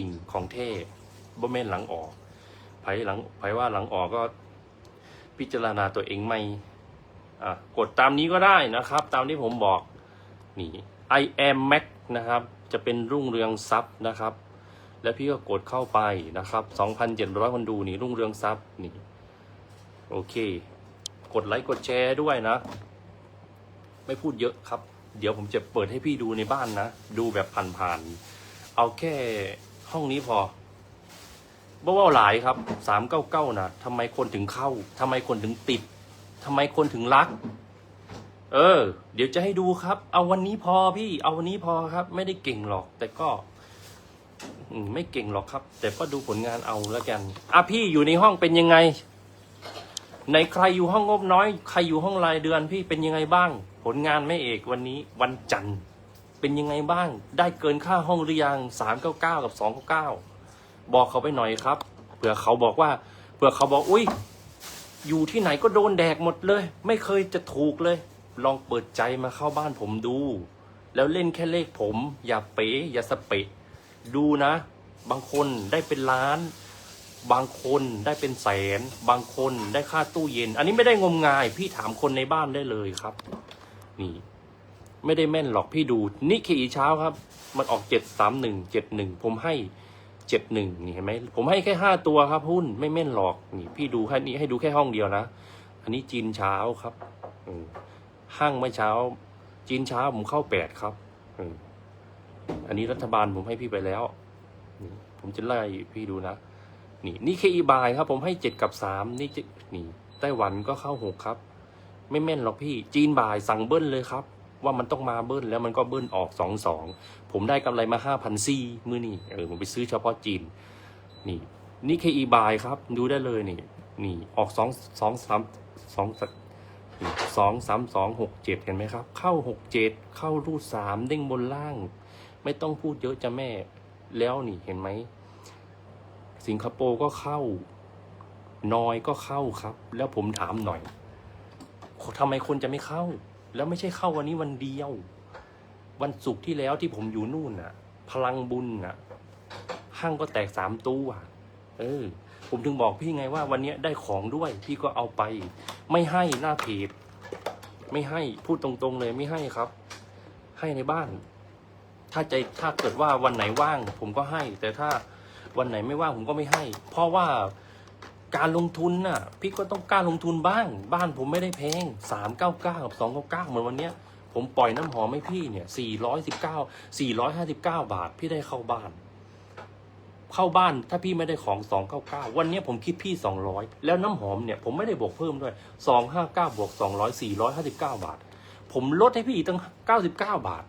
ริงของเท่บ่แม่นหลังออกไผหลังไผว่าหลังออกก็พิจารณาตัวเองไม่อะกดตามนี้ก็ได้นะครับ ตามที่ผมบอกนี่ I am Mac นะครับ จะเป็นรุ่งเรืองทรัพย์นะครับ แล้วพี่ก็กดเข้าไปนะครับ 2,700 คนดูนี่รุ่งเรืองทรัพย์นี่โอเค กดไลค์กดแชร์ด้วยนะ ไม่พูดเยอะครับ เดี๋ยวผมจะเปิดให้พี่ดูในบ้านนะ ดูแบบผ่านๆเอาแค่ ห้องนี้พอบ่ว่าหลายครับสามเก้าเก้านะทำไมคนถึงเข้าทำไมคนถึงติดทำไมคนถึงรัก เออ เดี๋ยวจะให้ดูครับ เอาวันนี้พอพี่ เอาวันนี้พอครับ ไม่ได้เก่งหรอก แต่ก็ไม่เก่งหรอกครับ แต่ก็ดูผลงานเอาแล้วกันอะพี่อยู่ในห้องเป็นยังไงในใครอยู่ห้องงบน้อย ใครอยู่ห้องรายเดือนพี่เป็นยังไงบ้าง ผลงานแม่เอกวันนี้วันจันทร์ เป็นยังไงบ้าง ได้เกินค่าห้องหรือยังสามเก้าเก้ากับสองเก้าเก้าบอกเขาไปหน่อยครับ เผื่อเขาบอกว่าเผื่อเขาบอกอุ้ยอยู่ที่ไหนก็โดนแดกหมดเลย ไม่เคยจะถูกเลย ลองเปิดใจมาเข้าบ้านผมดู แล้วเล่นแค่เลขผม อย่าเป๋อย่าสเปะ ดูนะ บางคนได้เป็นล้าน บางคนได้เป็นแสน บางคนได้ค่าตู้เย็น อันนี้ไม่ได้งมงาย พี่ถามคนในบ้านได้เลยครับ นี่ ไม่ได้แม่นหรอกพี่ดูนิเคอีเช้าครับ มันออกเจ็ดสามหนึ่งเจ็ดหนึ่งผมให้เจ็ดหนึ่งนี่เห็นไหมผมให้แค่ห้าตัวครับหุ้นไม่แม่นหรอกนี่ พี่ดูแค่นี้ให้ดูแค่ห้องเดียวนะ อันนี้จีนเช้าครับห้างเมื่อเช้า จีนเช้าผมเข้าแปดครับอันนี้รัฐบาลผมให้พี่ไปแล้วผมจะไล่พี่ดูนะ นี่นี่เคอีบายครับ ผมให้เจ็ดกับสามนี่จะนี่ไต้หวันก็เข้าหกครับ ไม่แม่นหรอกพี่ จีนบ่ายสั่งเบิ้ลเลยครับ ว่ามันต้องมาเบิ้ลแล้วมันก็เบิ้ลออกสองสองผมได้กำไรมาห้าพันซีมือนี่เออผมไปซื้อเฉพาะจีน นี่นี่เคอีบายครับ ดูได้เลยนี่ นี่ออกสองสองสามสองสองสามสองหกเจ็ดเห็นไหมครับ เข้าหกเจ็ดเข้ารูดสามเด้งบนล่าง ไม่ต้องพูดเยอะจะแม่แล้วนี่เห็นไหม สิงคโปร์ก็เข้านอยก็เข้าครับ แล้วผมถามหน่อยทำไมคนจะไม่เข้า แล้วไม่ใช่เข้าวันนี้วันเดียว วันศุกร์ที่แล้วที่ผมอยู่นู่นน่ะ พลังบุญน่ะห้างก็แตกสามตู้อะเออ ผมถึงบอกพี่ไงว่าวันนี้ได้ของด้วย พี่ก็เอาไป ไม่ให้หน้าเพจไม่ให้พูดตรงๆเลยไม่ให้ครับ ให้ในบ้าน ถ้าใจถ้าเกิดว่าวันไหนว่าง ผมก็ให้ แต่ถ้าวันไหนไม่ว่างผมก็ไม่ให้ เพราะว่า การลงทุนน่ะ พี่ก็ต้องกล้าลงทุนบ้าง บ้านผมไม่ได้แพงสามเก้าเก้ากับสองเก้าเก้าเหมือนวันเนี้ย ผมปล่อยน้ำหอมให้พี่เนี่ยสี่ร้อยสิบเก้าสี่ร้อยห้าสิบเก้าบาท พี่ได้เข้าบ้าน เข้าบ้านถ้าพี่ไม่ได้ของสองเก้าเก้าวันนี้ผมคิดพี่สองร้อยแล้วน้ำหอมเนี่ยผมไม่ได้บวกเพิ่มด้วยสองห้าเก้าบวกสองร้อยสี่ร้อยห้าสิบเก้าบาท ผมลดให้พี่อีกตั้งเก้าสิบเก้าบาท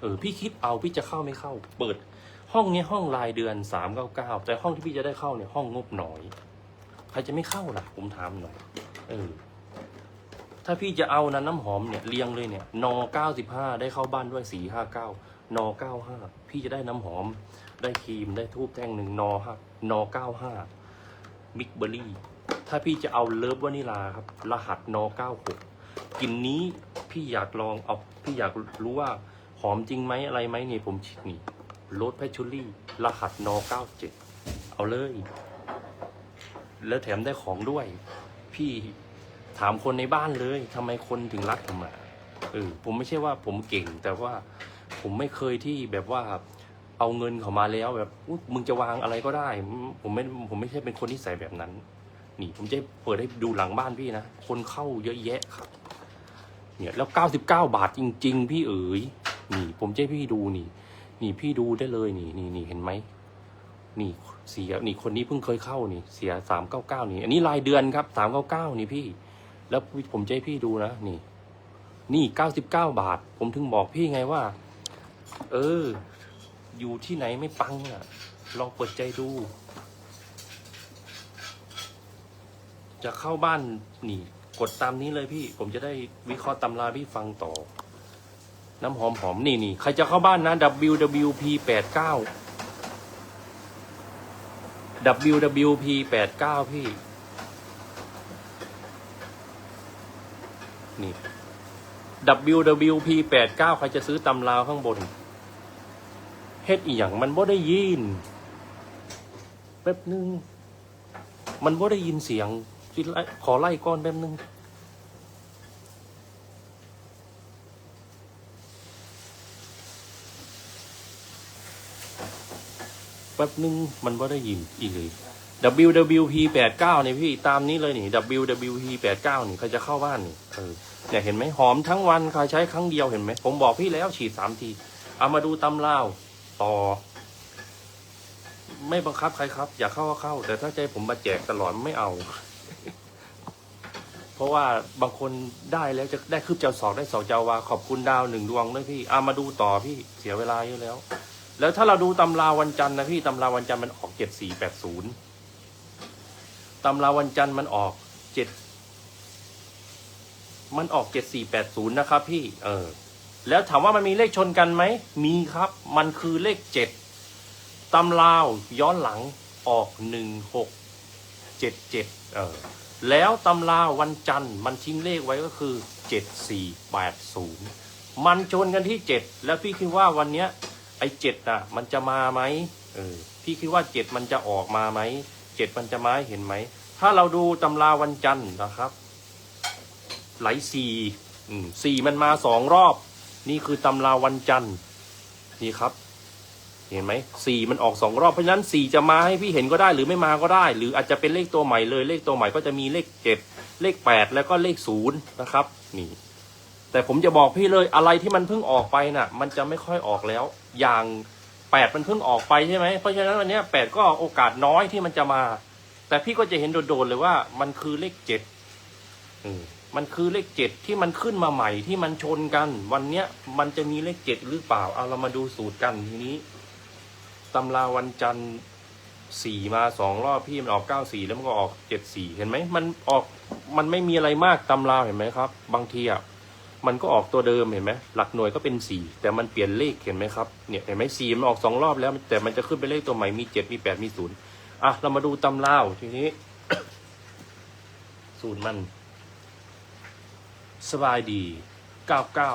เออ พี่คิดเอาพี่จะเข้าไม่เข้า เปิด ห้องเนี้ยห้องรายเดือนสามเก้าเก้าแต่ห้องที่พี่จะได้เข้าเนี่ยห้องงบหน่อย ใครจะไม่เข้าล่ะ ผมถามหน่อย เออ ถ้าพี่จะเอานะน้ำหอมเนี่ยเรียงเลยเนี่ยนเก้าสิบห้าได้เข้าบ้านด้วยสี่ห้าเก้านเก้าห้าพี่จะได้น้ำหอม ได้ครีมได้ทูบแท่งหนึ่งนห้านเก้าห้าบิ๊กเบอร์รี่ ถ้าพี่จะเอาเลิฟวานิลาครับ รหัสนเก้าหกกลิ่นนี้พี่อยากลองเอาพี่อยากรู้ว่าหอมจริงไหมอะไรไหมเนี่ยผมนี่โรสแพชชูรี่ รหัสนเก้าเจ็ดเอาเลย แล้วแถมได้ของด้วย พี่ถามคนในบ้านเลยทำไมคนถึงรักผมอะเออผมไม่ใช่ว่าผมเก่ง แต่ว่าผมไม่เคยที่แบบว่าเอาเงินเขามาแล้วแบบมึงจะวางอะไรก็ได้ ผมไม่ผมไม่ใช่เป็นคนที่ใส่แบบนั้น นี่ผมจะเปิดให้ดูหลังบ้านพี่นะคนเข้าเยอะแยะครับ เนี่ยแล้วเก้าสิบเก้าบาทจริง ๆ พี่เอ๋ยนี่ ผมจะให้พี่ดูนี่ นี่พี่ดูได้เลยนี่นี่นี่เห็นไหม นี่เสียนี่คนนี้เพิ่งเคยเข้านี่ เสียสามเก้าเก้านี่ อันนี้รายเดือนครับสามเก้าเก้านี่พี่ แล้วผมจะให้พี่ดูนะนี่ นี่เก้าสิบเก้าบาท ผมถึงบอกพี่ไงว่า เออ อยู่ที่ไหนไม่ปังอะ ลองเปิดใจดู จะเข้าบ้านนี่ กดตามนี้เลยพี่ ผมจะได้วิเคราะห์ตำราพี่ฟังต่อ น้ำหอมหอมนี่นี่ใครจะเข้าบ้านนะ WWP แปดเก้า WWP แปดเก้าพี่ นี่ WWP แปดเก้าใครจะซื้อตำราวข้างบน เฮ็ดอีหยังมันบ่ได้ยิน แป๊บนึง มันบ่ได้ยินเสียงขอไล่ก้อนแป๊บนึง ป๊บนึงมันบ่ได้ยินอีกเลย WWP 89เนี่ยพี่ตามนี้เลยนี่ WWP 89นี่ใครจะเข้าบ้านนี่เออเนี่ยเห็นไหมหอมทั้งวันใครใช้ครั้งเดียวเห็นไหมผมบอกพี่แล้วฉีดสามที เอามาดูตำเล่าวต่อ ไม่บังคับใครครับ อยากเข้าก็เข้า แต่ถ้าใจผมมาแจกตลอดไม่เอา เพราะว่าบางคนได้แล้วจะได้คืบเจ้าสอกได้สอกเจ้าวาขอบคุณดาวหนึ่งดวงด้วยพี่เอามาดูต่อพี่เสียเวลาเยอะแล้ว แล้วถ้าเราดูตำราวันจันทร์นะพี่ตำราวันจันทร์มันออกเจ็ดสี่แปดศูนย์ตำราวันจันทร์มันออกเจ็ดมันออกเจ็ดสี่แปดศูนย์นะครับ พี่ เออ แล้วถามว่ามันมีเลขชนกันไหม มีครับ มันคือเลขเจ็ดตำราวย้อนหลังออกหนึ่งหกเจ็ดเจ็ดเออ แล้วตำราวันจันทร์มันทิ้งเลขไว้ก็คือเจ็ดสี่แปดศูนย์มันชนกันที่เจ็ดแล้วพี่คิดว่าวันเนี้ย อ้เจ็ดอะ มันจะมาไหมเออพี่คิดว่าเจ็ดมันจะออกมาไหมเจ็ดมันจะมาให้เห็นไหม ถ้าเราดูตำราวันจันทร์นะครับ ไหลสี่อืมสี่มันมาสองรอบ นี่คือตำราวันจันทร์นี่ครับ เห็นไหมสี่มันออกสองรอบเพราะฉะนั้นสี่จะมาให้พี่เห็นก็ได้หรือไม่มาก็ได้ หรืออาจจะเป็นเลขตัวใหม่เลยเลขตัวใหม่ก็จะมีเลขเจ็ดเลขแปดแล้วก็เลขศูนย์นะครับ นี่ แต่ผมจะบอกพี่เลยอะไรที่มันเพิ่งออกไปน่ะ มันจะไม่ค่อยออกแล้ว อย่างแปดมันเพิ่งออกไปใช่ไหมเพราะฉะนั้นวันนี้แปดก็โอกาสน้อยที่มันจะมา แต่พี่ก็จะเห็นโดดๆเลยว่า มันคือเลขเจ็ดมมันคือเลขเจ็ดที่มันขึ้นมาใหม่ที่มันชนกัน วันเนี้ยมันจะมีเลขเจ็ดหรือเปล่าเอาเรามาดูสูตรกันทีนี้ตำราวันจันทร์สี่มาสองรอบพี่มันออกเก้าสี่แล้วมันก็ออกเจ็ดสี่เห็นไหมมันออกมันไม่มีอะไรมากตำราเห็นไหมครับ บางทีอะ มันก็ออกตัวเดิมเห็นไหมหลักหน่วยก็เป็นสี่แต่มันเปลี่ยนเลขเห็นไหมครับเนี่ยเห็นไหมสี่มันออกสองรอบแล้ว แต่มันจะขึ้นเป็นเลขตัวใหม่มีเจ็ดมีแปดมีศูนย์อะเรามาดูตำราทีนี้ศูนย์มัน สบายดีเก้าเก้า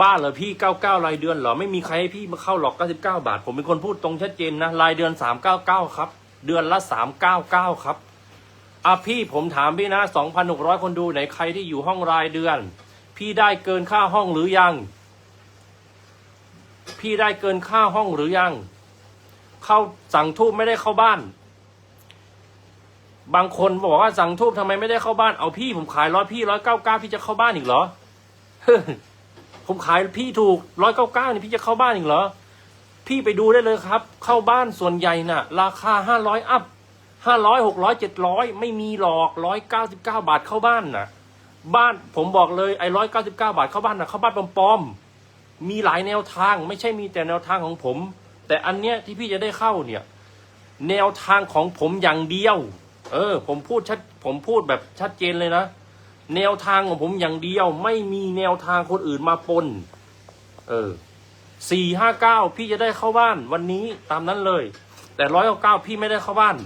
บ้าเหรอพี่เก้าเก้ารายเดือนเหรอ ไม่มีใครให้พี่มาเข้าหรอกเก้าสิบเก้าบาท ผมเป็นคนพูดตรงชัดเจนนะ รายเดือนสามเก้าเก้าครับ เดือนละสามเก้าเก้าครับอะพี่ผมถามพี่นะสองพันหกร้อยคนดูไหนใครที่อยู่ห้องรายเดือน พี่ได้เกินค่าห้องหรือยัง พี่ได้เกินค่าห้องหรือยัง เข้าสั่งทูบไม่ได้เข้าบ้าน บางคนบอกว่าสั่งทูบทำไมไม่ได้เข้าบ้าน เอาพี่ผมขายร้อยพี่ร้อยเก้าเก้าพี่จะเข้าบ้านอีกเหรอ ผมขายพี่ถูกร้อยเก้าเก้านี่พี่จะเข้าบ้านอีกเหรอ พี่ไปดูได้เลยครับ เข้าบ้านส่วนใหญ่น่ะ ราคาห้าร้อยอัพห้าร้อยหกร้อยเจ็ดร้อยไม่มีหรอกร้อยเก้าสิบเก้าบาทเข้าบ้านน่ะ บ้านผมบอกเลยไอ้ร้อยเก้าสิบเก้าบาทเข้าบ้านนะเข้าบ้านปลอมๆมีหลายแนวทางไม่ใช่มีแต่แนวทางของผม แต่อันเนี้ยที่พี่จะได้เข้าเนี่ย แนวทางของผมอย่างเดียว เออ ผมพูดชัดผมพูดแบบชัดเจนเลยนะแนวทางของผมอย่างเดียว ไม่มีแนวทางคนอื่นมาปน เออสี่ห้าเก้าพี่จะได้เข้าบ้านวันนี้ตามนั้นเลย แต่ร้อยเก้าพี่ไม่ได้เข้าบ้าน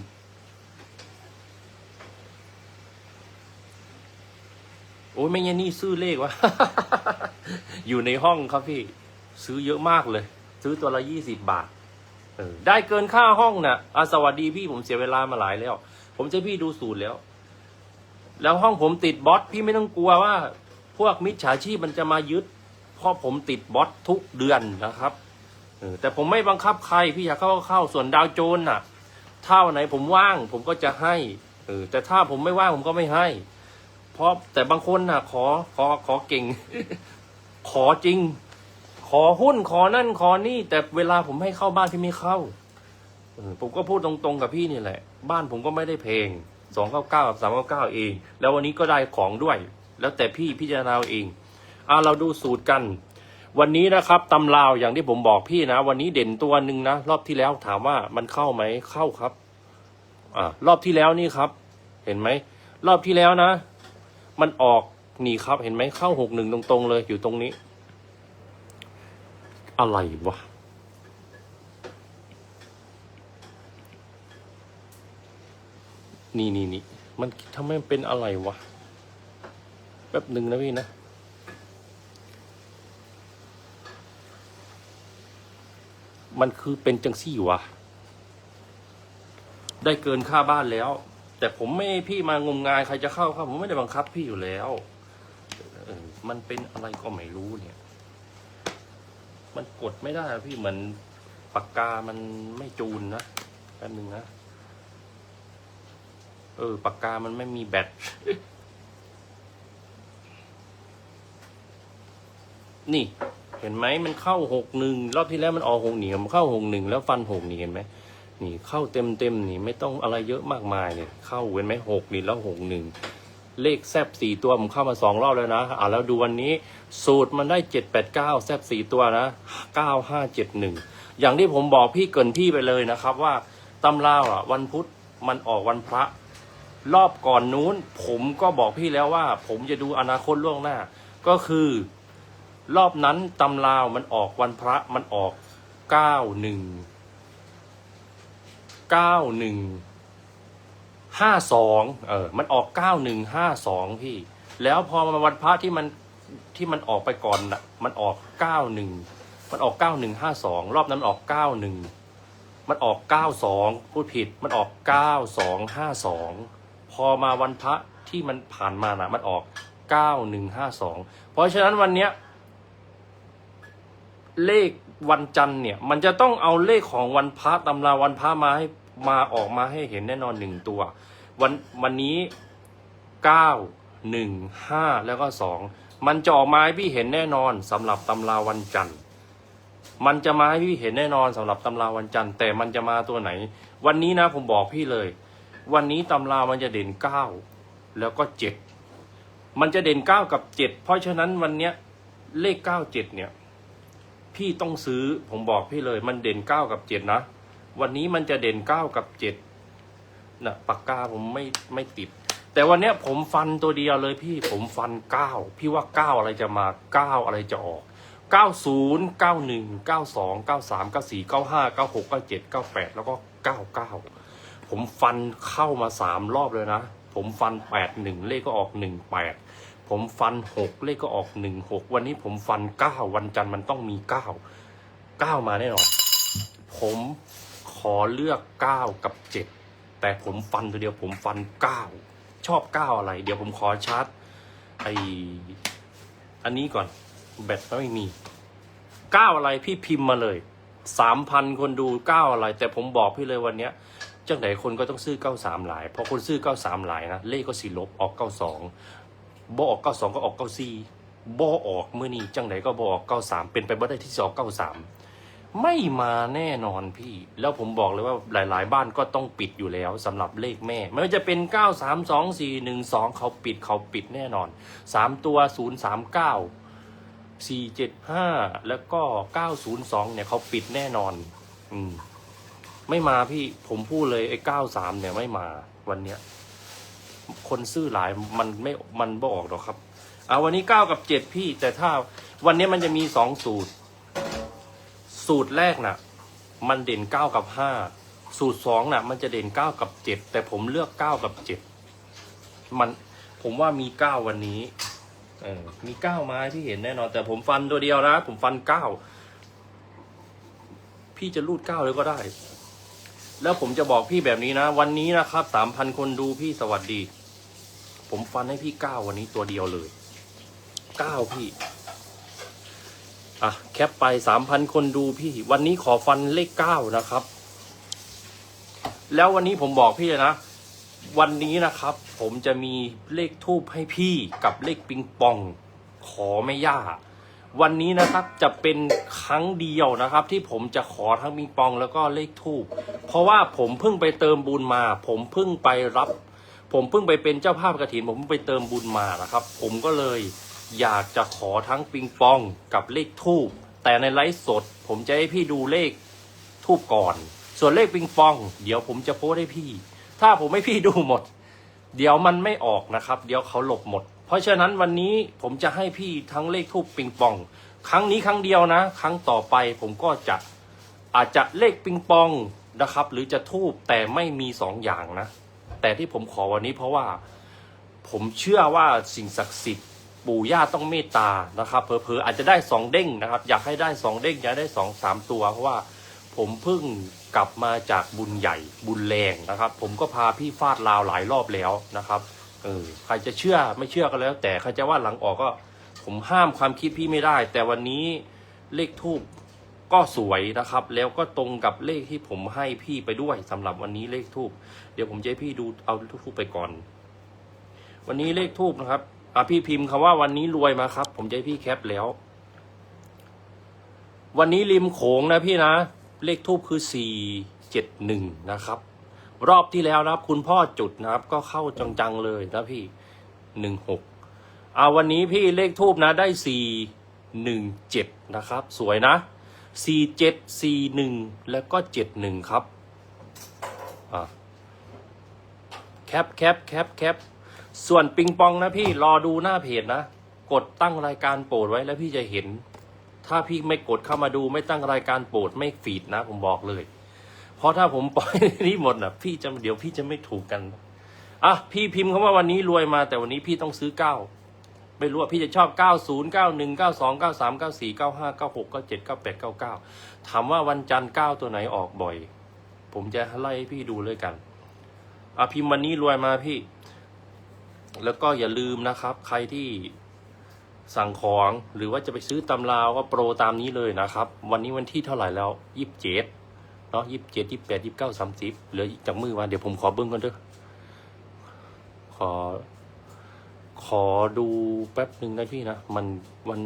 อ้ยไม่งั้นนี่ซื้อเลขวะ อยู่ในห้องครับพี่ ซื้อเยอะมากเลย ซื้อตัวละยี่สิบบาทออได้เกินค่าห้องนะ่ะอะสวัสดีพี่ผมเสียเวลามาหลายแล้ว ผมจะพี่ดูสูตรแล้ว แล้วห้องผมติดบอสพี่ไม่ต้องกลัวว่า พวกมิจฉาชีพมันจะมายึดเพราะผมติดบอสทุกเดือนนะครับออแต่ผมไม่บังคับใครพี่อยากเข้าก็เข้าส่วนดาวโจนน่ะเท่าไหนผมว่าง ผมก็จะให้เออแต่ถ้าผมไม่ว่างผมก็ไม่ให้ เพราะแต่บางคนน่ะ ขอขอขอเก่ง ขอจริง ขอหุ้นขอนั่นขอนี่ แต่เวลาผมให้เข้าบ้านพี่ไม่เข้าผมก็พูดตรงๆกับพี่นี่แหละ บ้านผมก็ไม่ได้เพลงสองเก้าเก้ากับสามเก้าเก้าเอง แล้ววันนี้ก็ได้ของด้วย แล้วแต่พี่พิจารณาเอาเองอ่าเราดูสูตรกัน วันนี้นะครับตำราวอย่างที่ผมบอกพี่นะ วันนี้เด่นตัวหนึ่งนะ รอบที่แล้วถามว่ามันเข้าไหมเข้าครับ อ่ารอบที่แล้วนี่ครับ เห็นไหม รอบที่แล้วนะ มันออกนี่ครับ เห็นไหมเข้าหกหนึ่งตรงๆเลยอยู่ตรงนี้ อะไรวะนี่นี่นี่มันทำไมมันเป็นอะไรวะ แป๊บหนึ่งนะพี่นะ มันคือเป็นจังซี่วะ ได้เกินค่าบ้านแล้ว แต่ผมไม่พี่มางมงายใครจะเข้าเข้าผมไม่ได้บังคับพี่อยู่แล้วเออมันเป็นอะไรก็ไม่รู้เนี่ย มันกดไม่ได้อะพี่เหมือนปากกามันไม่จูนนะแป๊บนึงนะเออปากกามันไม่มีแบตนี่ เห็นไหมมันเข้าหกหนึ่งรอบที่แล้วมันออกหกหนึ่งมันเข้าหกหนึ่งแล้วฟันหกนี่เห็นไหม นี่เข้าเต็มเต็มๆนี่ไม่ต้องอะไรเยอะมากมายเนี่ย เข้าเห็นไหมหกนี่แล้วหกหนึ่งเลขแซบสี่ตัวผมเข้ามาสองรอบแล้วนะอะแล้วดูวันนี้สูตรมันได้เจ็ดแปดเก้าแซบสี่ตัวนะเก้าห้าเจ็ดหนึ่งอย่างที่ผมบอกพี่เกินพี่ไปเลยนะครับว่าตำราอะ วันพุธมันออกวันพระ รอบก่อนนู้น ผมก็บอกพี่แล้วว่า ผมจะดูอนาคตล่วงหน้า ก็คือ รอบนั้นตำราวมันออกวันพระมันออกเก้าหนึ่ง เก้าหนึ่งห้าสองเออ มันออกเก้าหนึ่งห้าสองพี่ แล้วพอมาวันพระที่มันที่มันออกไปก่อนน่ะ มันออกเก้าหนึ่งมันออกเก้าหนึ่งห้าสองรอบนั้นมันออกเก้าหนึ่งมันออกเก้าสองพูดผิด มันออกเก้าสองห้าสองพอมาวันพระที่มันผ่านมาน่ะ มันออกเก้าหนึ่งห้าสองเพราะฉะนั้นวันเนี้ยเลขวันจันทร์เนี่ย มันจะต้องเอาเลขของวันพระตำราวันพระมาให้ มาออกมาให้เห็นแน่นอนหนึ่งตัว วันวันนี้เก้าหนึ่งห้าแล้วก็สองมันจะออกมาให้พี่เห็นแน่นอนสำหรับตำราวันจันทร์มันจะมาให้พี่เห็นแน่นอนสำหรับตำราวันจันทร์แต่มันจะมาตัวไหน วันนี้นะผมบอกพี่เลย วันนี้ตำรามันจะเด่นเก้าแล้วก็เจ็ดมันจะเด่นเก้ากับเจ็ดเพราะฉะนั้นวันเนี้ยเลขเก้าเจ็ดเนี่ย พี่ต้องซื้อผมบอกพี่เลย มันเด่นเก้ากับเจ็ดนะ วันนี้มันจะเด่นเก้ากับเจ็ดนะปากกาผมไม่ไม่ติด แต่วันเนี้ยผมฟันตัวเดียวเลยพี่ผมฟันเก้าพี่ว่าเก้าอะไรจะมาเก้าอะไรจะออกเก้าศูนย์เก้าหนึ่งเก้าสองเก้าสามเก้าสี่เก้าห้าเก้าหกเก้าเจ็ดเก้าแปดแล้วก็เก้าเก้าผมฟันเข้ามาสามรอบเลยนะ ผมฟันแปดหนึ่งเลขก็ออกหนึ่งแปดผมฟันหกเลขก็ออกหนึ่งหกวันนี้ผมฟันเก้าวันจันทร์มันต้องมีเก้าเก้ามาแน่นอนผม ขอเลือกเก้ากับเจ็ดแต่ผมฟันตัวเดียวผมฟันเก้าชอบเก้าอะไร เดี๋ยวผมขอชาร์จไออันนี้ก่อน แบตไม่มีเก้าอะไรพี่พิมพ์มาเลยสามพันคนดูเก้าอะไร แต่ผมบอกพี่เลยวันเนี้ยจังไหนคนก็ต้องซื้อเก้าสามหลาย เพราะคนซื้อเก้าสามหลายนะ เลขก็สีลบออกเก้าสองบอออกเก้าสองก็ออกเก้าสี่บอออกเมื่อนี้จังไหนก็บอออกเก้าสามเป็นไปบ่ได้ที่จะออกเก้าสาม ไม่มาแน่นอนพี่ แล้วผมบอกเลยว่าหลาย ๆ บ้านก็ต้องปิดอยู่แล้วสำหรับเลขแม่ ไม่ว่าจะเป็นเก้าสามสองสี่หนึ่งสองเขาปิดเขาปิดแน่นอนสามตัวศูนย์สามเก้าสี่เจ็ดห้าแล้วก็เก้าศูนย์สองเนี่ยเขาปิดแน่นอน อืม ไม่มาพี่ผมพูดเลยไอ้เก้าสามเนี่ยไม่มาวันเนี้ย คนซื้อหลายมันไม่มันบ่ออกหรอกครับ เอาวันนี้เก้ากับเจ็ดพี่ แต่ถ้าวันนี้มันจะมีสองสูตร สูตรแรกน่ะ มันเด่นเก้ากับห้าสูตรสองน่ะ มันจะเด่นเก้ากับเจ็ดแต่ผมเลือกเก้ากับเจ็ดมันผมว่ามีเก้าวันนี้เออมีเก้าไม้ที่เห็นแน่นอน แต่ผมฟันตัวเดียวนะ ผมฟันเก้าพี่จะรูดเก้าเลยก็ได้ แล้วผมจะบอกพี่แบบนี้นะ วันนี้นะครับสามพันคนดูพี่สวัสดี ผมฟันให้พี่เก้าวันนี้ตัวเดียวเลยเก้าพี่ อะ แคปไปสามพันคนดูพี่ วันนี้ขอฟันเลขเก้านะครับ แล้ววันนี้ผมบอกพี่เลยนะ วันนี้นะครับ ผมจะมีเลขทูบให้พี่กับเลขปิงปอง ขอไม่ย่าวันนี้นะครับจะเป็นครั้งเดียวนะครับ ที่ผมจะขอทั้งปิงปองแล้วก็เลขทูบเพราะว่าผมเพิ่งไปเติมบุญมา ผมเพิ่งไปรับ ผมเพิ่งไปเป็นเจ้าภาพกระถิน ผมเพิ่งไปเติมบุญมานะครับ ผมก็เลย อยากจะขอทั้งปิงปองกับเลขทูบแต่ในไลฟ์สด ผมจะให้พี่ดูเลขทูบก่อน ส่วนเลขปิงปอง เดี๋ยวผมจะโพสให้พี่ ถ้าผมให้พี่ดูหมด เดี๋ยวมันไม่ออกนะครับ เดี๋ยวเขาหลบหมด เพราะฉะนั้นวันนี้ผมจะให้พี่ทั้งเลขทูบปิงปอง ครั้งนี้ครั้งเดียวนะ ครั้งต่อไปผมก็จะอาจจะเลขปิงปองนะครับ หรือจะทูบแต่ไม่มีสองอย่างนะ แต่ที่ผมขอวันนี้เพราะว่า ผมเชื่อว่าสิ่งศักดิ์สิทธิ์ ปู่ย่าต้องเมตตานะครับเผลอๆอาจจะได้สองเด้งนะครับ อยากให้ได้สองเด้งอยากได้สองสามตัวเพราะว่าผมเพิ่งกลับมาจากบุญใหญ่บุญแรงนะครับ ผมก็พาพี่ฟาดลาวหลายรอบแล้วนะครับเออใครจะเชื่อไม่เชื่อก็แล้ว แต่ใครจะว่าหลังออกก็ ผมห้ามความคิดพี่ไม่ได้ แต่วันนี้เลขทูบก็สวยนะครับ แล้วก็ตรงกับเลขที่ผมให้พี่ไปด้วยสำหรับวันนี้เลขทูบเดี๋ยวผมจะให้พี่ดูเอาทูบไปก่อน วันนี้เลขทูบนะครับ อะพี่พิมพ์คำว่าวันนี้รวยมาครับ ผมจะให้พี่แคปแล้ว วันนี้ริมโขงนะพี่นะ เลขทูบคือสี่เจ็ดหนึ่งนะครับ รอบที่แล้วนะครับ คุณพ่อจุดนะครับ ก็เข้าจังๆเลยนะพี่หนึ่งหกเอาวันนี้พี่เลขทูบนะได้สี่หนึ่งเจ็ดนะครับ สวยนะสี่เจ็ดสี่หนึ่งแล้วก็เจ็ดหนึ่งครับอะแคปแคปแคปแคป ส่วนปิงปองนะพี่รอดูหน้าเพจนะ กดตั้งรายการโปรดไว้แล้วพี่จะเห็น ถ้าพี่ไม่กดเข้ามาดูไม่ตั้งรายการโปรดไม่ฟีดนะ ผมบอกเลย เพราะถ้าผมปล่อยนี่หมดนะพี่จะเดี๋ยวพี่จะไม่ถูกกันอะพี่พิมพ์คำว่าวันนี้รวยมา แต่วันนี้พี่ต้องซื้อเก้าไม่รู้ว่าพี่จะชอบ 90 91 92 93 94 95 96 97 98 99 ถามว่าวันจันทร์9ตัวไหนออกบ่อย ผมจะไล่ให้พี่ดูเลยกันอะพิมพ์วันนี้รวยมาพี่ แล้วก็อย่าลืมนะครับ ใครที่สั่งของหรือว่าจะไปซื้อตำราวก็โปรตามนี้เลยนะครับ วันนี้วันที่เท่าไหร่แล้วยี่สิบเจ็ดเนาะยี่สิบเจ็ดยี่สิบแปดยี่สิบเก้าสามสิบเหลืออีกจากมือวันเดี๋ยวผมขอเบิ้งก่อนเด้อขอ ขอดูแป๊บหนึ่งนะพี่นะ มันวัน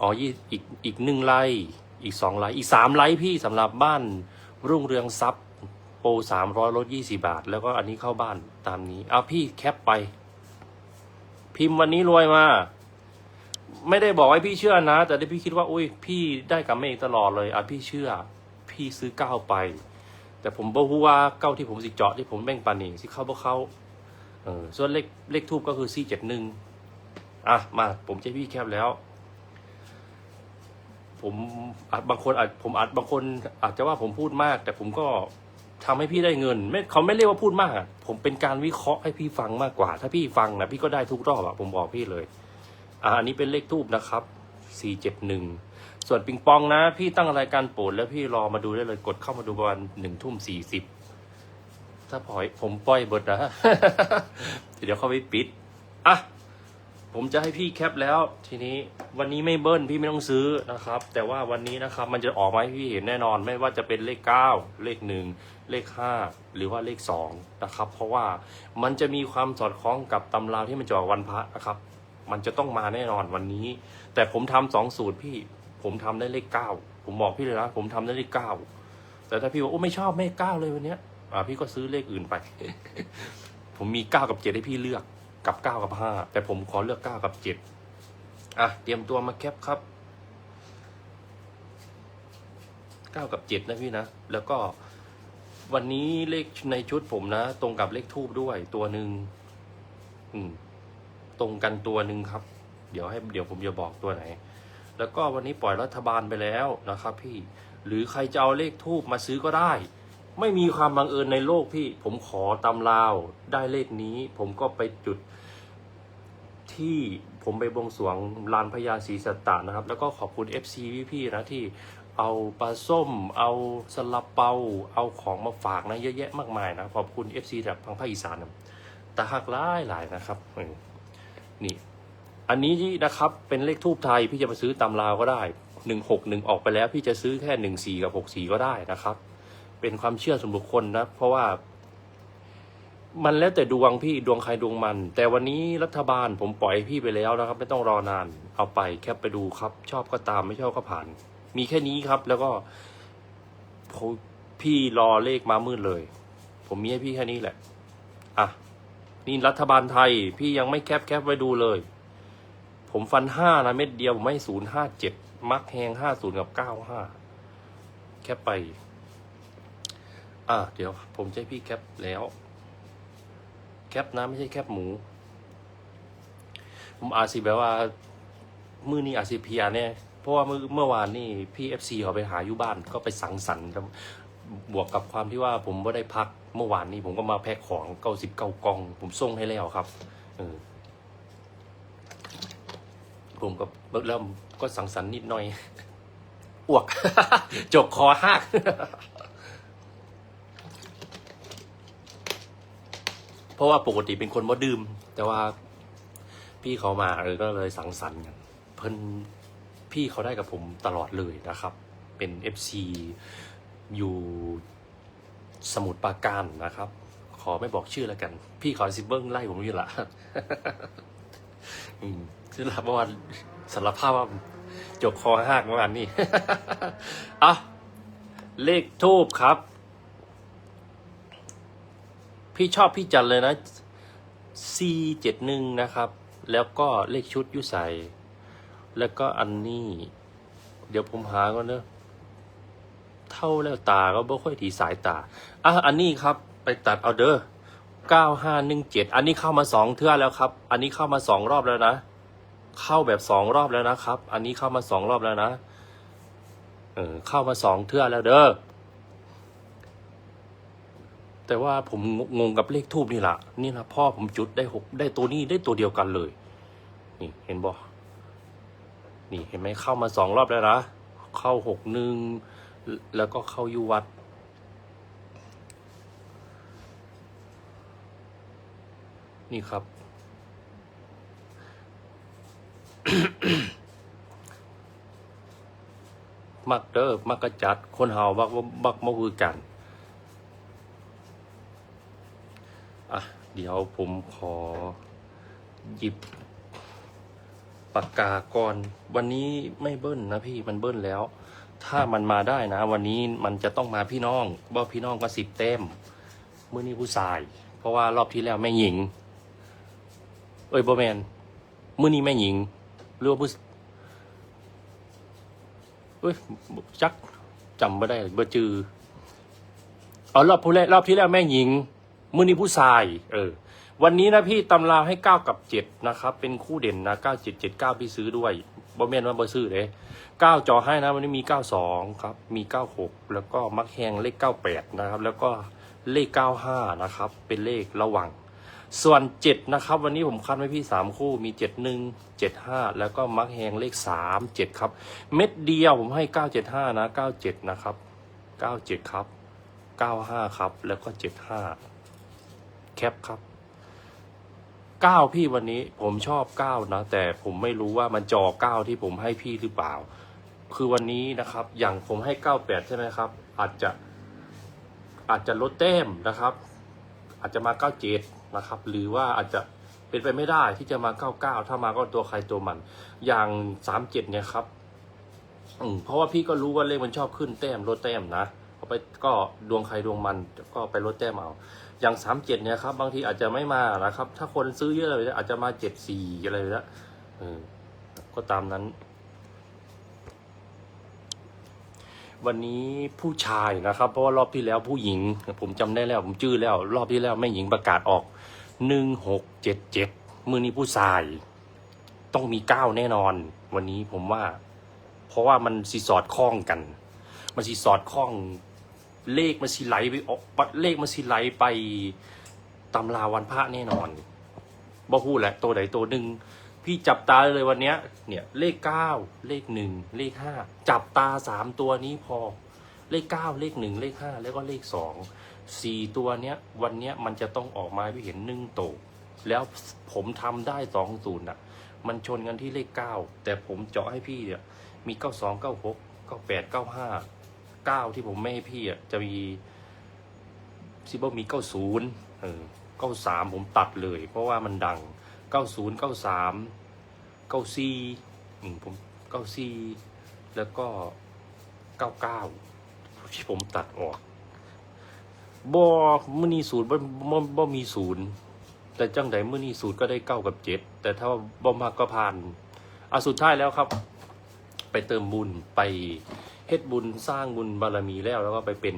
อ๋อยี่อีกอีกหนึ่งไลน์อีกสองไลน์อีกสามไลน์พี่สำหรับบ้านรุ่งเรืองทรัพย์โปรสามร้อยลดยี่สิบาท แล้วก็อันนี้เข้าบ้านตามนี้เอาพี่แคปไป พิมพ์วันนี้รวยมา ไม่ได้บอกให้พี่เชื่อนะ แต่ที่พี่คิดว่า อุ้ยพี่ได้กับเมฆตลอดเลยอะพี่เชื่อ พี่ซื้อเก้าไป แต่ผมบอกว่าเก้าที่ผมสิเจาะที่ผมแบ่งปันนี่สิเข้าบ่เข้าเออส่วนเลขเลขทูบก็คือสี่เจ็ดหนึ่งอะมาผมจะให้พี่แคบแล้ว ผมอาจบางคนอาจผมอาจบางคนอาจจะว่าผมพูดมาก แต่ผมก็ ทำให้พี่ได้เงินไม่เขาไม่เรียกว่าพูดมากอะผมเป็นการวิเคราะห์ให้พี่ฟังมากกว่า ถ้าพี่ฟังนะพี่ก็ได้ทุกรอบอะผมบอกพี่เลยอ่าอันนี้เป็นเลขทูบนะครับ471ส่วนปิงปองนะ พี่ตั้งรายการโปรดแล้วพี่รอมาดูได้เลยกดเข้ามาดูประมาณหนึ่งทุ่มสี่สิบถ้าปล่อยผมปล่อยเบดนะเดี๋ยวเขาไปปิดอะ ผมจะให้พี่แคปแล้ว ทีนี้วันนี้ไม่เบิ้ลพี่ไม่ต้องซื้อนะครับ แต่ว่าวันนี้นะครับมันจะออกมาให้พี่เห็นแน่นอน ไม่ว่าจะเป็นเลข 9 เลข 1 เลข 5 หรือว่าเลข2นะครับเพราะว่ามันจะมีความสอดคล้องกับตำราที่มันจะออกวันพระนะครับ มันจะต้องมาแน่นอนวันนี้ แต่ผมทำสองสูตรพี่ผมทำได้เลขเก้าผมบอกพี่เลยนะผมทำได้เลขเก้าแต่ถ้าพี่บอกโอ้ไม่ชอบเก้าเลยวันเนี้ยอ่าพี่ก็ซื้อเลขอื่นไป ผมมีเก้ากับเจ็ดให้พี่เลือก กับเก้ากับห้าแต่ผมขอเลือกเก้ากับเจ็ดอะ เตรียมตัวมาแคปครับเก้ากับเจ็ดนะพี่นะ แล้วก็วันนี้เลขในชุดผมนะ ตรงกับเลขทูบด้วยตัวหนึ่งอืม ตรงกันตัวหนึ่งครับ เดี๋ยวให้เดี๋ยวผมจะบอกตัวไหน แล้วก็วันนี้ปล่อยรัฐบาลไปแล้วนะครับ พี่ หรือใครจะเอาเลขทูบมาซื้อก็ได้ ไม่มีความบังเอิญในโลกพี่ ผมขอตำราวได้เลขนี้ ผมก็ไปจุดที่ผมไปบวงสรวงลานพญาศรีสัตตานะครับ แล้วก็ขอบคุณ FC พี่ๆนะที่เอาปลาส้ม เอาสลับเปา เอาของมาฝากนะเยอะแยะมากมายนะขอบคุณ FC จากทางภาคอีสานนะตาหักหลายหลายนะครับนี่ อันนี้นะครับเป็นเลขทูบไทยพี่จะไปซื้อตำราวก็ได้หนึ่งหกหนึ่งออกไปแล้ว พี่จะซื้อแค่หนึ่งสี่กับหกสี่ก็ได้นะครับ เป็นความเชื่อส่วนบุคคลนะ เพราะว่ามันแล้วแต่ดวงพี่ดวงใครดวงมัน แต่วันนี้รัฐบาลผมปล่อยให้พี่ไปแล้วนะครับ ไม่ต้องรอนาน เอาไปแคปไปดูครับ ชอบก็ตามไม่ชอบก็ผ่าน มีแค่นี้ครับ แล้วก็พี่รอเลขมามืดเลย ผมมีให้พี่แค่นี้แหละอะนี่รัฐบาลไทย พี่ยังไม่แคปแคปไว้ดูเลย ผมฟันห้านะเม็ดเดียวไม่ศูนย์ห้าเจ็ดมักแหงห้าศูนย์กับเก้าห้าแคปไป อะเดี๋ยวผมให้พี่แคปแล้ว แคปนะไม่ใช่แคปหมู ผมอาจสิแบบว่า มือนี้อาจสิเพียเนี่ยเพราะว่าเมื่อเมื่อวานนี่พี่เอฟซีเขาไปหาอยู่บ้านก็ไปสังสรรค์ครับบวกกับความที่ว่าผมไม่ได้พักเมื่อวานนี้ผมก็มาแพ็คของเก้าสิบเก้ากอง ผมส่งให้แล้วครับเออผมก็เริ่มก็สังสรรค์นิดหน่อย อ้วก จกคอหัก เพ ราะว่าปกติเป็นคนบ่ดื่ม แต่ว่าพี่เขามาเออก็เลยสังสรรค์กันเพิ่นพี่เขาได้กับผมตลอดเลยนะครับ เป็น FC อยู่สมุทรปราการนะครับ ขอไม่บอกชื่อแล้วกัน พี่ขาซิเบิ้งไล่ผมอยู่ละอืมคือรับว่าสารภาพว่าจกคอหักเมื่อวานนี้อะเลขทูบครับ พี่ชอบพี่จันเลยนะ C เจ็ดหนึ่งนะครับ แล้วก็เลขชุดยุใสแล้วก็อันนี้ เดี๋ยวผมหาก่อนเนอะเท่าแล้วตาก็บ่ค่อยถีสายตา อะ อันนี้ครับ ไปตัดเอาเด้อเก้าห้าหนึ่งเจ็ดอันนี้เข้ามาสองเทื่อแล้วครับ อันนี้เข้ามาสองรอบแล้วนะ เข้าแบบสองรอบแล้วนะครับ อันนี้เข้ามาสองรอบแล้วนะ เออ เข้ามาสองเทื่อแล้วเด้อ แต่ว่าผมงงกับเลขทูบนี่แหละนี่นะพ่อผมจุดได้หกได้ตัวนี้ได้ตัวเดียวกันเลย นี่เห็นบ่นี่เห็นไหมเข้ามาสองรอบแล้วนะเข้าหกหนึ่งแล้วก็เข้ายูวัดนี่ครับ มักเด้อมักกระจัด คนเฮาบักบ่บักมาคือกัน อะ เดี๋ยวผมขอหยิบปากกาก่อน วันนี้ไม่เบิ้ลนะพี่มันเบิ้ลแล้ว ถ้ามันมาได้นะ วันนี้มันจะต้องมาพี่น้องบ่พี่น้องก็สิบเต็มมื้อนี้ผู้ชาย เพราะว่ารอบที่แล้วแม่หญิง เอ้ยบ่แมนมื้อนี้แม่หญิงหรือว่าผู้เอ้ยจักจำไม่ได้เบ่จือเอารอบผู้แรกรอบที่แล้วแม่หญิง มื้อนี้ผู้ชาย เออ วันนี้นะพี่ตำราให้เก้ากับเจ็ดนะครับ เป็นคู่เด่นนะเก้าเจ็ดเจ็ดเก้าพี่ซื้อด้วยบ่แม่นว่าบ่ซื้อเลยเก้าจอให้นะวันนี้มีเก้าสองครับ มีเก้าหกแล้วก็มักแหงเลขเก้าแปดนะครับ แล้วก็เลขเก้าห้านะครับ เป็นเลขระวัง ส่วนเจ็ดนะครับ วันนี้ผมคัดไว้พี่สามคู่มีเจ็ดหนึ่งเจ็ดห้าแล้วก็มักแหงเลขสามเจ็ดครับ เม็ดเดียวผมให้เก้าเจ็ดห้านะเก้าเจ็ดนะครับเก้าเจ็ดครับเก้าห้าครับ แล้วก็เจ็ดห้า ปครับเก้าพี่วันนี้ผมชอบเก้านะ แต่ผมไม่รู้ว่ามันจอเก้าที่ผมให้พี่หรือเปล่า คือวันนี้นะครับ อย่างผมให้เก้าแปดใช่ไหมครับ อาจจะ อาจจะลดแต้มนะครับ อาจจะมาเก้าเจ็ดนะครับ หรือว่าอาจจะเป็นไปไม่ได้ที่จะมาเก้าเก้าถ้ามาก็ตัวใครตัวมัน อย่างสามเจ็ดเนี่ยครับอืมเพราะว่าพี่ก็รู้ว่าเลขมันชอบขึ้นแต้มลดแต้มนะเอาไปก็ดวงใครดวงมันก็ไปลดแต้มเอา อย่างสามเจ็ดเนี่ยครับ บางทีอาจจะไม่มานะครับ ถ้าคนซื้อเยอะเลยอาจจะมาเจ็ดสี่อะไรแล้วเออก็ตามนั้น วันนี้ผู้ชายนะครับ เพราะว่ารอบที่แล้วผู้หญิง ผมจำได้แล้ว ผมจื้อแล้ว รอบที่แล้วแม่หญิงประกาศออกหนึ่งหกเจ็ดเจ็ดมือนี้ผู้ชาย ต้องมีเก้าแน่นอน วันนี้ผมว่า เพราะว่ามันสีสอดคล้องกัน มันสีสอดคล้อง เลขมันสีไหลไปออกเลขมันสีไหลไปตำราวันพระแน่นอนบ่พูดแหละตัวไหนตัวหนึ่งพี่จับตาเลยวันเนี้ย เนี่ยเลขเก้าเลขหนึ่งเลขห้าจับตาสามตัวนี้พอ เลขเก้าเลขหนึ่งเลขห้าแล้วก็เลขสองสี่ตัวเนี้ย วันเนี้ยมันจะต้องออกมาให้พี่เห็นหนึ่งโตแล้วผมทำได้สองศูนย์อะ มันชนกันที่เลขเก้าแต่ผมเจาะให้พี่เนี่ยมีเก้าสองเก้าหกเก้าแปดเก้าห้า เก้าที่ผมไม่ให้พี่อะจะมีซิบมีเก้าศูนย์เออเก้าสามผมตัดเลย เพราะว่ามันดังเก้าศูนย์เก้าสามเก้าสี่อืมผมเก้าสี่แล้วก็เก้าเก้าที่ผมตัดออกบ่มื่อนี้ศูนย์บ่บ่บ่มีศูนย์แต่จังใดมื่อนี้ศูนย์ก็ได้เก้ากับเจ็ดแต่ถ้าบ่มากก็ผ่านอะสุดท้ายแล้วครับ ไปเติมบุญไป เฮ็ดบุญสร้างบุญบารมีแล้ว แล้วก็ไปเป็น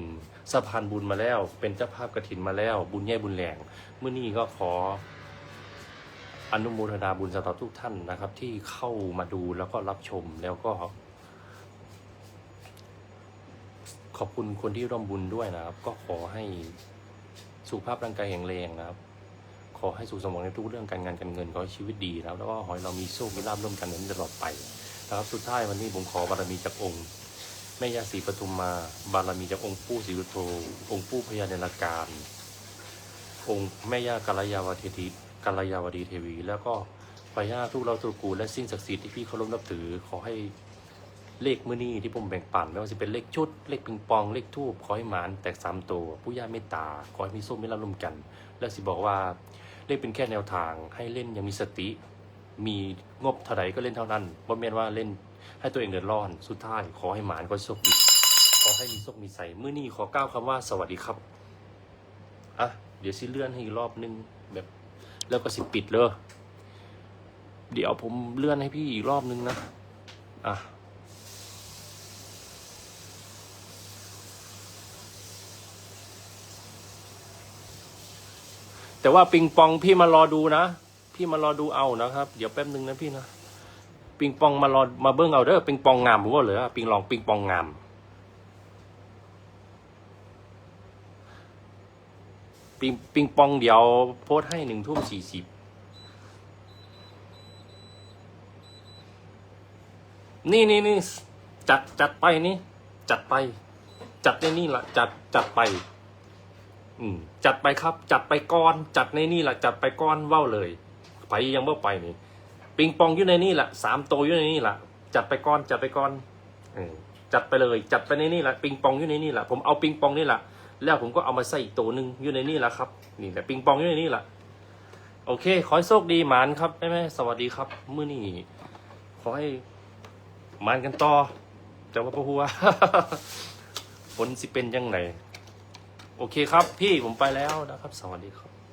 สะพานบุญมาแล้ว เป็นเจ้าภาพกระถินมาแล้ว บุญใหญ่บุญแหลงเมื่อนี้ก็ขออนุโมทนาบุญสำหรับทุกท่านนะครับ ที่เข้ามาดูแล้วก็รับชมแล้วก็ ขอบคุณคนที่ร่วมบุญด้วยนะครับ ก็ขอให้สุขภาพร่างกายแข็งแรงนะครับ ขอให้สุขสมหวังในทุกเรื่องการงานการเงินขอให้ชีวิตดีนะครับแล้วก็ขอให้เรามีโชคมีลาภร่วมกันนั้ตลอดไปนะครับสุดท้ายวันนี้ผมขอบารมีจากองค์ แม่ยาศรีปทุมมา บารมีจากองค์ปู่ศรีสุโธองค์ปู่พญาเนรการ องค์แม่ย่ากัลยาวดีทีกัลยาวดีเทวี แล้วก็พญาทุกเราตุกูลและสิ่งศักดิ์สิทธิ์ที่พี่เคารพนับถือขอให้เลขมือนี้ที่ผมแบ่งปันไม่ว่าจะเป็นเลขชุด เลขปิงปองเลขทูบขอให้หมานแตกสามตัวผู้ย่าเมตตาขอให้มีส้มไมีลำลุมกัน และสิบอกว่าเลขเป็นแค่แนวทางให้เล่นยังมีสติ มีงบเท่าไหร่ก็เล่นเท่านั้นบ่แม่นว่าเล่น ให้ตัวเองเดือดร้อน สุดท้ายขอให้หมานก็โชคดี ขอให้มีโชคมีใส่เมื้อนี้ขอก้าวคำว่าสวัสดีครับ อะ เดี๋ยวสิเลื่อนให้อีกรอบนึงแบบ แล้วก็สิปิดเลยเดี๋ยวผมเลื่อนให้พี่อีกรอบนึงนะ อะแต่ว่าปิงปองพี่มารอดูนะ พี่มารอดูเอานะครับ เดี๋ยวแป๊บนึงนะพี่นะ ปิงปองมารอมาเบิ้งเอาเด้อปิงปองงามผมว่าเหลือปิงลองปิงปองงามปิงปิงปองเดี๋ยวโพสให้หนึ่งทุ่มสี่สิบนี่นี่นี่จัดจัดไปนี่ จัดไป จัดในนี่ละจัดจัดไป อืมจัดไปครับ จัดไปก้อน จัดในนี่ละจัดไปก้อนเว้าเลย ไปยังเมื่อไปนี่ ปิงปองอยู่ในนี่แหละสามโตอยู่ในนี่แหละจัดไปก้อนจัดไปก้อนจัดไปเลย จัดไปในนี่แหละปิงปองอยู่ในนี่แหละผมเอาปิงปองนี่แหละแล้วผมก็เอามาใส่อีกตัวหนึ่งอยู่ในนี่แหละครับ นี่แหละปิงปองอยู่ในนี่แหละโอเค ขอให้โชคดีหมานครับแม่แม่สวัสดีครับมื้อนี้ขอให้หมานกันต่อแต่ว่าพ่อหัวผลสิเป็นยังไงโอเคครับ พี่ผมไปแล้วนะครับ สวัสดีครับ